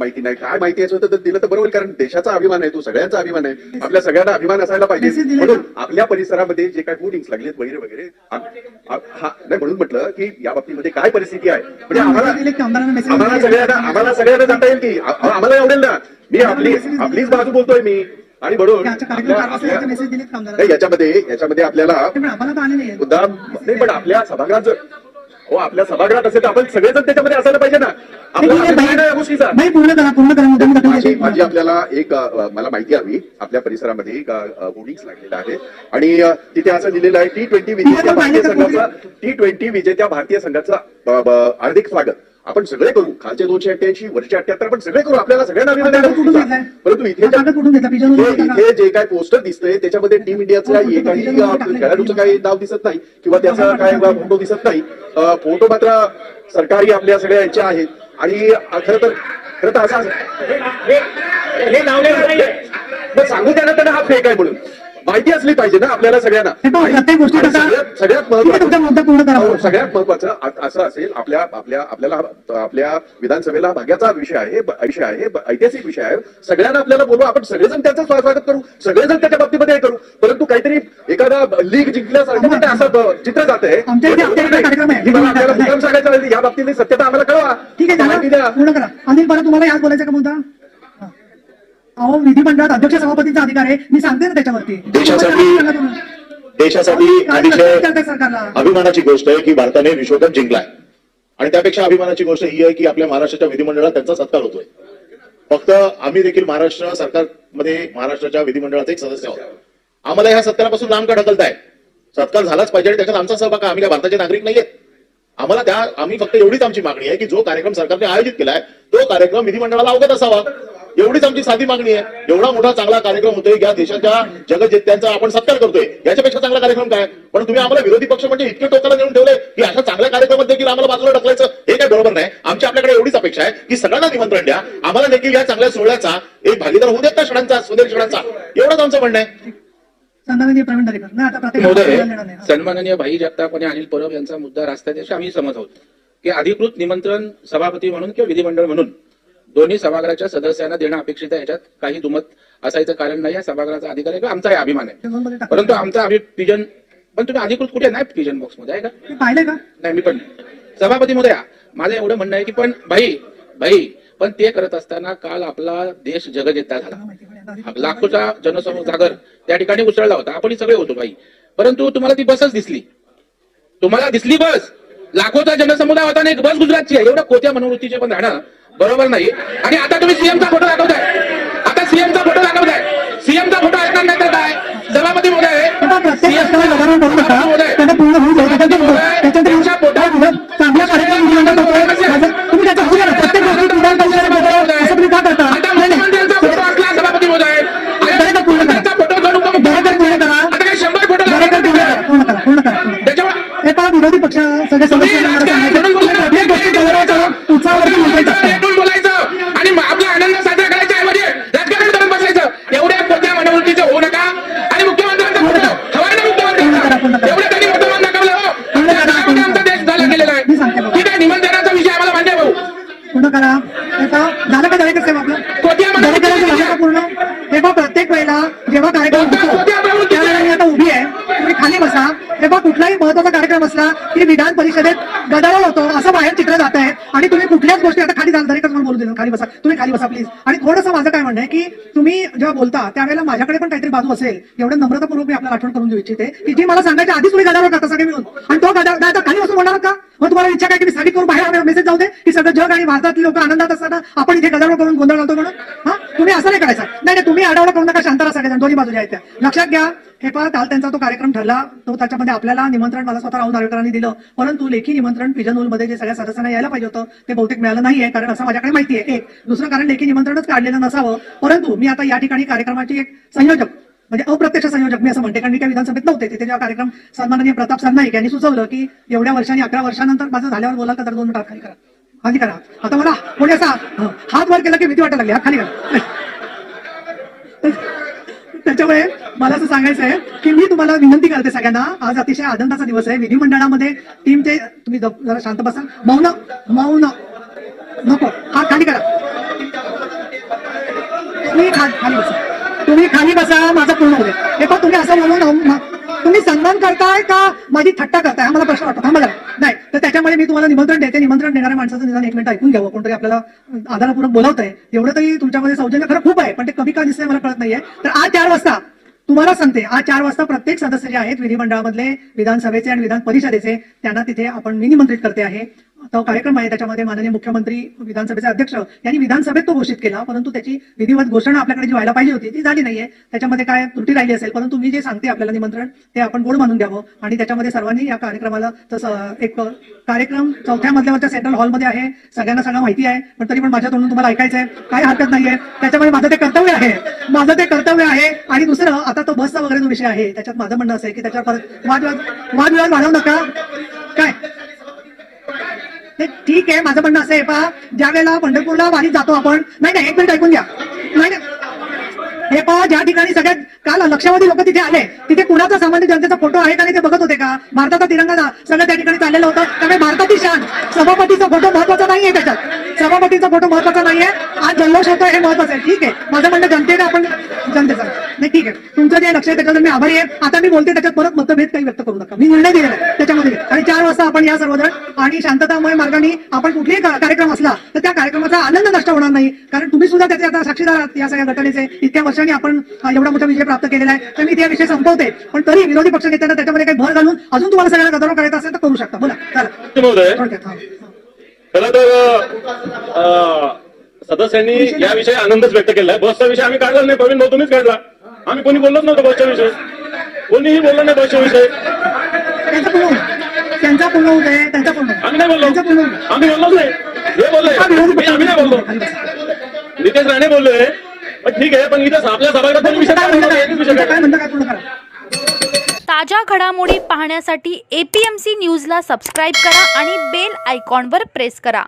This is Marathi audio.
माहिती नाही. काय माहिती होतं तर दिलं तर बरोबर कारण देशाचा अभिमान आहे तो सगळ्यांचा अभिमान आहे. आपल्या सगळ्यांना अभिमान असायला पाहिजे. म्हणून आपल्या परिसरामध्ये जे काही होर्डिंग्स लागलेत वगैरे वगैरे हा नाही म्हणून म्हटलं की या बाबतीमध्ये काय परिस्थिती आहे? म्हणजे आम्हाला आम्हाला सगळ्यांना आम्हाला सगळ्यांना जाता येईल की आम्हाला आवडेल ना मी आपली आपलीच बाजू बोलतोय मी. आणि म्हणून याच्यामध्ये याच्यामध्ये आपल्याला आले नाही पण आपल्या सभागृहात हो आपल्या सभागृहात असेल तर आपण सगळेजण त्याच्यामध्ये असायला पाहिजे ना. नाही पूर्ण करा पूर्ण करा माझी माझी आपल्याला एक मला माहिती हवी. आपल्या परिसरामध्ये एक होर्डिंग्स लागलेला आहे. आणि तिथे असं लिहिलेलं आहे टी ट्वेंटी विजेत्या भारतीय संघाचा टी ट्वेंटी विजेत्या भारतीय संघाचा हार्दिक स्वागत. आपण सगळे करू. खालचे दोनशे अठ्ठ्याऐंशी वरचे अठ्याहत्तर आपण सगळे करू. आपल्याला सगळ्यांना? परंतु इथे इथे जे काय पोस्टर दिसतंय त्याच्यामध्ये टीम इंडियाचं काही काही खेळाडूचं काही नाव दिसत नाही किंवा त्याचा काय फोटो दिसत नाही. फोटो मात्र सरकारी आपल्या सगळ्या याच्या आहेत. आणि खरं तर खरं तर असं हे मग सांगू द्या ना त्यांना हा फेक आहे म्हणून. माहिती असली पाहिजे ना आपल्याला सगळ्यांना. हे प्रत्येक सगळ्यात. हो, सगळ्यात महत्वाचं असं असेल आपल्या आपल्या आपल्याला आपल्या विधानसभेला भाग्याचा विषय आहे विषय आहे ऐतिहासिक विषय आहे. सगळ्यांना आपल्याला बोलू आपण सगळेजण त्याचं स्वा- स्वागत करू सगळेजण त्याच्या बाबतीमध्ये हे करू. परंतु काहीतरी एखादा लीग जिंकल्यासारखं असं चित्र जात. आहे सांगायचं या बाबतीतली सत्यता आम्हाला कळवा. ठीक आहे द्या. अनिल परत तुम्हाला याच बोलायचं का मुद्दा? हा. अहो विधिमंडळात अध्यक्ष सभापतीचा अधिकार आहे. मी सांगते ना त्याच्यावरती. देशासाठी. देशासाठी अतिशय अभिमानाची गोष्ट आहे की भारताने विश्वकप जिंकलाय. आणि त्यापेक्षा अभिमानाची गोष्ट ही आहे की आपल्या महाराष्ट्राच्या विधिमंडळात त्यांचा सत्कार होतोय. फक्त आम्ही देखील महाराष्ट्र सरकारमध्ये महाराष्ट्राच्या विधिमंडळाचे एक सदस्य आहोत. आम्हाला ह्या सत्कारापासून लांब का ढकलताय? सत्कार झालाच पाहिजे आणि त्याच्यात आमचा सहभाग आहे. आम्ही काय भारताचे नागरिक नाहीये. आम्हाला त्या आम्ही फक्त एवढीच आमची मागणी आहे की जो कार्यक्रम सरकारने आयोजित केलाय तो कार्यक्रम विधिमंडळाला अवगत असावा. एवढीच आमची साधी मागणी आहे. एवढा मोठा चांगला कार्यक्रम होतोय. या देशाच्या जगज्जेत्यांचा आपण सत्कार करतोय. याच्यापेक्षा चांगला कार्यक्रम काय? पण तुम्ही आम्हाला विरोधी पक्ष म्हणजे इतके टोकाला नेऊन ठेवले की अशा चांगल्या कार्यक्रमात देखील आम्हाला बाजूला ढकलायचं हे काय बरोबर नाही. आमची आपल्याकडे एवढीच अपेक्षा आहे की सगळ्यांना निमंत्रण द्या. आम्हाला देखील या चांगल्या सोहळ्याचा एक भागीदार होऊ देत ना क्षणांचा सुंदर क्षणांचा एवढंच आमचं म्हणणं आहे. सन्माननीय भाई जगताप आणि अनिल परब यांचा मुद्दा राष्ट्राध्यक्ष आम्ही समज आहोत. की अधिकृत निमंत्रण सभापती म्हणून किंवा विधिमंडळ म्हणून. दोन्ही सभागृहाच्या सदस्यांना देणं अपेक्षित आहे. याच्यात काही दुमत असायचं कारण नाही. या सभागृहाचा अधिकार आहे. किंवा आमचाही अभिमान आहे. परंतु आमचा अभि पिजन पण तुम्ही अधिकृत कुठे? नाही पिजन बॉक्समध्ये आहे का? ते पाहिलंय का? नाही मी पण सभापती मध्ये माझं एवढं म्हणणं आहे की पण भाई भाई पण ते करत असताना काल आपला देश जगजेता झाला. लाखोचा जनसमूह जागर त्या ठिकाणी उसळला होता. आपणही सगळे होतो भाई. परंतु तुम्हाला ती बसच दिसली. तुम्हाला दिसली बस. लाखोचा जनसमुदाय होता आणि एक बस गुजरातची आहे. एवढं कोत्या मनोवृत्तीचे पण राहणं बरोबर नाही. आणि आता तुम्ही सीएमचा फोटो दाखवताय. आता सीएमचा फोटो दाखवताय. सीएमचा फोटो ऐकणार नाही तर काय? सभापती आता महोदय प्रत्येक CM प्रश्नाला गदारोळ करू नका महोदय. त्यांना पूर्ण होऊ द्या. त्याच्यात- त्याच्यात त्यांच्या पोटात- विरोध- चांगला कार्यक्रम विधिमंडळ होतोय. तुम्ही त्याचा होऊ द्या ना. प्रत्येक गोष्टीत विधान परिषदेत गदारोळ असं तुम्ही का करता आता नाही, नाही. मुख्यमंत्र्यांचा फोटो असला सभापती महोदय दरेकर पूर्ण करा. त्यांचा फोटो जोडून तो दरेकर पूर्ण करा. आता काही शंभर फोटो दरेकर पूर्ण करा. पूर्ण करा पूर्ण करा पूर्ण करा. त्याच्यामुळे हे पहा विरोधी पक्ष सगळे सदस्य मला सांगायचे की प्रत्येक गोष्टी गदारोळाचं उत्साहावरती बोलायचं असतं. भेटून बोलायचं आणि मग आपला आनंद साजरा करायचा आहे म्हणजे राजकारण करत बसायचं एवढ्या कोणत्या मनोवृत्तीचं होऊ नका आणि मुख्यमंत्र्यांचा फोटो हवाय ना मुख्यमंत्र्यांचा एवढं त्यांनी वर्तमान दाखवलं हो त्या दाखवून आमचा देश झाला गेलेला आहे ठीक आहे निमंत्रणाचा विषय आम्हाला मान्य आहे भाऊ पूर्ण करा हे पहा झालं झालं पूर्ण? हे पहा प्रत्येक वेळेला जेव्हा कार्यक्रम होतो त्यावेळेला मी आता उभी आहे. तुम्ही खाली बसा. हे पहा कुठलाही महत्त्वाचा कार्यक्रम असला की विधान परिषदेत गदारोळ होतो असं बाहेर चित्र जात आहे. आणि तुम्ही कुठल्याच गोष्टी आता खाली म्हणून बोलू देणार खाली बसा. तुम्ही खाली बसा प्लीज आणि थोडंसं माझं काय म्हणणं आहे की तुम्ही जेव्हा बोलता त्यावेळेला माझ्याकडे पण काहीतरी बाजू असेल. एवढं नम्रतापूर्वक मी आपल्याला आठवण करून देऊ इच्छिते. की जी मला सांगायच्या आधीच तुम्ही गदारोळ करता सगळे मिळून. आणि तो गदारोळ तर खाली बसून म्हणणार का? मग तुम्हाला इच्छा काय की मी साडी करून बाहेर मेसेज जाऊ दे? की सगळं जग आणि भारतातले लोक आनंदात असताना आपण इथे गदारोळ करून गोंधळ घालतो म्हणून? हा? तुम्ही असं नाही करायचं. नाही नाही तुम्ही आडावडा करू नका शांत सगळ्या दोन्ही बाजूला आहेत लक्षात घ्या. हे पहा काल त्यांचा तो कार्यक्रम ठरला. तो त्याच्यामध्ये आपल्याला निमंत्रण मला स्वतः राहुल नार्वेकरांनी दिलं. परंतु लेखी निमंत्रण पिजनमध्ये जे सगळ्या सदस्यांना यायला पाहिजे होतं ते बहुतेक मिळालं नाहीये कारण असं माझ्याकडे माहिती आहे. एक दुसरं कारण लेखी निमंत्रणच काढलेलं नसावं. परंतु मी आता या ठिकाणी कार्यक्रमाची एक संयोजक म्हणजे अप्रत्यक्ष संयोजक मी असं म्हणते कारण मी काही विधानसभेत नव्हते तिथे जेव्हा कार्यक्रम सन्माननीय प्रताप सरनाईक यांनी सुचवलं की एवढ्या वर्षांनी अकरा वर्षानंतर माझं झाल्यावर बोला तर दोन मिनिटात खाली करा. खाली करा. आता मला कोणी असा हात वर केला की भीती वाटायला लागली? हात खाली करा. त्याच्यामुळे मला असं सांगायचं आहे की मी तुम्हाला विनंती करते सगळ्यांना. आज अतिशय आनंदाचा दिवस आहे. विधिमंडळामध्ये टीमचे तुम्ही जरा शांत बसा. मौन मौन. नको. हा खाली करा. तुम्ही खा- खाली बसा. तुम्ही खाली बसा. माझं पूर्ण होते हे पण तुम्ही असं म्हणून तुम्ही सन्मान करताय का? माझी थट्टा करताय? हा मला प्रश्न वाटतो. थांबा त्याच्यामध्ये मी तुम्हाला निमंत्रण देते निमंत्रण देणाऱ्या माणसाचं निदान एक मिनिट ऐकून घ्यावं. कोणतरी आपल्याला आधारपूर्वक बोलवतंय. एवढं तरी तुमच्यामध्ये सौजन्य खरं खूप आहे पण ते कमी का दिसतंय मला कळत नाहीये. तर आज चार वाजता तुम्हाला सांगते आज चार वाजता प्रत्येक सदस्य जे आहेत विधिमंडळामधले विधानसभेचे आणि विधान परिषदेचे त्यांना तिथे आपण मी निमंत्रित करते आहे. तो कार्यक्रम आहे. त्याच्यामध्ये माननीय मुख्यमंत्री विधानसभेचे अध्यक्ष यांनी विधानसभेत तो घोषित केला परंतु त्याची विधिवत घोषणा आपल्याकडे जी व्हायला पाहिजे होती ती झाली नाहीये. त्याच्यामध्ये काय त्रुटी राहिली असेल? परंतु मी जे सांगते आपल्याला निमंत्रण ते आपण गोड मानून द्यावं आणि त्याच्यामध्ये सर्वांनी या कार्यक्रमाला तसं एक कार्यक्रम चौथ्या मधल्यावरच्या सेंट्रल हॉलमध्ये आहे. सगळ्यांना सगळं माहिती आहे. पण तरी पण माझ्या तोंडून तुम्हाला ऐकायचं आहे काय हरकत नाहीये. त्याच्यामध्ये माझं ते कर्तव्य आहे. माझं ते कर्तव्य आहे. आणि दुसरं आता तो बसचा वगैरे जो विषय आहे त्याच्यात माझं म्हणणं असं आहे की त्याच्यावर परत वादविवाद वादविवाद वाढवू नका. काय? ते ठीक आहे माझं म्हणणं असं आहे पहा ज्या वेळेला पंढरपूरला वारीत जातो आपण नाही नाही एक मिनिट ऐकून घ्या. नाही नाही. हे पहा ज्या ठिकाणी सगळ्यात काल लक्षावधी लोक तिथे आले तिथे कुणाचा सामान्य जनतेचा फोटो आहे का नाही ते बघत होते का? भारताचा तिरंगा सगळं त्या ठिकाणी चाललेलं होतं. त्यामुळे भारताची शान सभापतीचा फोटो महत्त्वाचा नाहीये त्याच्यात. सभापतीचा फोटो महत्त्वाचा नाहीये. आज जल्लोष होतो हे महत्वाचं आहे. ठीक आहे. माझं म्हणणं जनतेला आपण जनतेचा. नाही ठीक आहे. तुमचं जे लक्ष आहे मी आभारी आहे. आता मी बोलते त्याच्यात परत मतभेद काही व्यक्त करू नका. मी निर्णय दिलेला आहे त्याच्यामध्ये. आणि चार वाजता आपण या सर्वजण आणि शांततामय मार्गाने आपण कुठलाही कार्यक्रम असला तर त्या कार्यक्रमाचा आनंद नष्ट होणार नाही. कारण तुम्ही सुद्धा त्याचे आता साक्षीदार आहात या सगळ्या घटनेचे. इतक्या वर्षांनी आपण एवढा मोठा विजय प्राप्त केलेला आहे. तर मी ते विषय संपवते. पण तरी विरोधी पक्ष नेत्यांना त्याच्यामध्ये काही भर घालून अजून तुम्हाला सगळ्यांना गदारोळ करायचा असेल तर करू शकता. बोला. चला. खरं तर सदस्यांनी याविषयी आनंदच व्यक्त केलाय बसचा विषय आम्ही काढला नाही. प्रवीण भाऊ तुम्हीच काढला. आम्ही कोणी बोललोच नव्हतो बसच्या विषयी. कोणीही बोललो नाही बसच्या विषयी. त्यांचा पूर्ण होऊ त्यांचा पूर्ण होऊ दे. त्यांचा पूर्ण. आम्ही नाही बोललो. आम्ही बोललोच नाही. हे बोलले. आम्ही नाही बोललो. नितेश राणे बोलले. पण ठीक आहे पण इथे आपल्या सभागृहात ताज्या घडामोडी पाहण्यासाठी एपीएमसी न्यूजला सबस्क्राईब करा आणि बेल आयकॉनवर प्रेस करा.